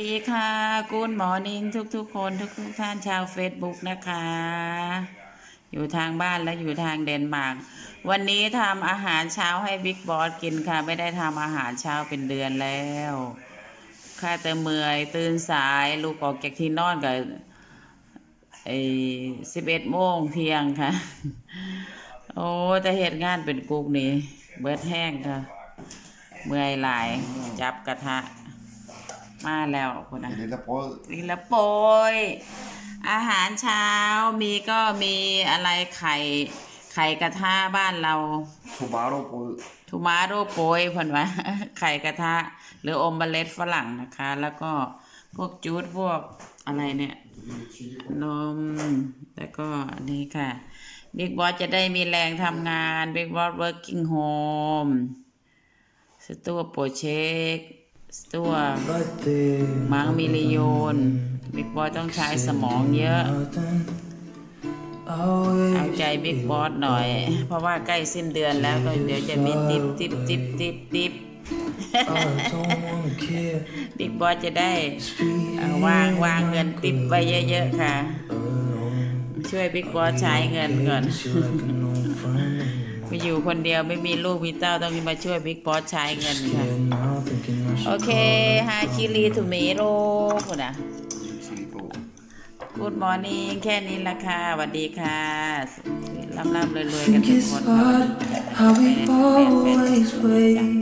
ดีค่ะกูดหมอนิงทุกทุกๆคนทุกทุกๆท่านชาวเฟซบุ๊กนะคะ อยู่ทางบ้านและอยู่ทางเดนมาร์กวันนี้ทำอาหารเช้าให้บิ๊กบอสกินค่ะ ไม่ได้ทำอาหารเช้าเป็นเดือนแล้วข้าแต่เมื่อยตื่นสายลูกออกจากที่นอนกับไอ้สิบเอ็ดโมงเที่ยงค่ะ โอ้แต่เหตุงานเป็นกุ๊กนี่ เบิดแห้งค่ะ เมื่อยหลายจับกระทะ มาแล้วคนนะ Il est là pour นี่ละโปยอาหารเช้ามีก็มีอะไรไข่ไข่กระทะบ้านเรา Subaru pour ทูมาโรโปยเพิ่นว่าไข่กระทะ หรืออมเบเลตฝรั่งนะคะ แล้วก็พวกจูดพวกอะไรเนี่ยนมแล้วก็อันนี้ค่ะบิ๊กบอสจะได้มีแรงทำงานบิ๊กบอส working home สตัวโปรเช็ค สตัวมังมิลลิโยนบิ๊กบอสต้องใช้สมองเยอะ เอาใจบิ๊กบอสหน่อย เพราะว่าใกล้สิ้นเดือนแล้วก็เดี๋ยวจะมีติปติปติปติปติปบิ๊กบอสจะได้วางวางเงินติปไว้เยอะ ๆ ค่ะ ช่วยบิ๊กบอสใช้เงินก่อน อยู่คนเดียวไม่มีลูกมีเต้าต้องมาช่วยบิ๊กบอสใช้เงินค่ะ โอเคฮาคิรีทูเมโร่คุณอะ Silico. กูดมอร์นิ่งแค่นี้ละค่ะสวัสดีค่ะร่ำๆรวยๆกันทุก It's คน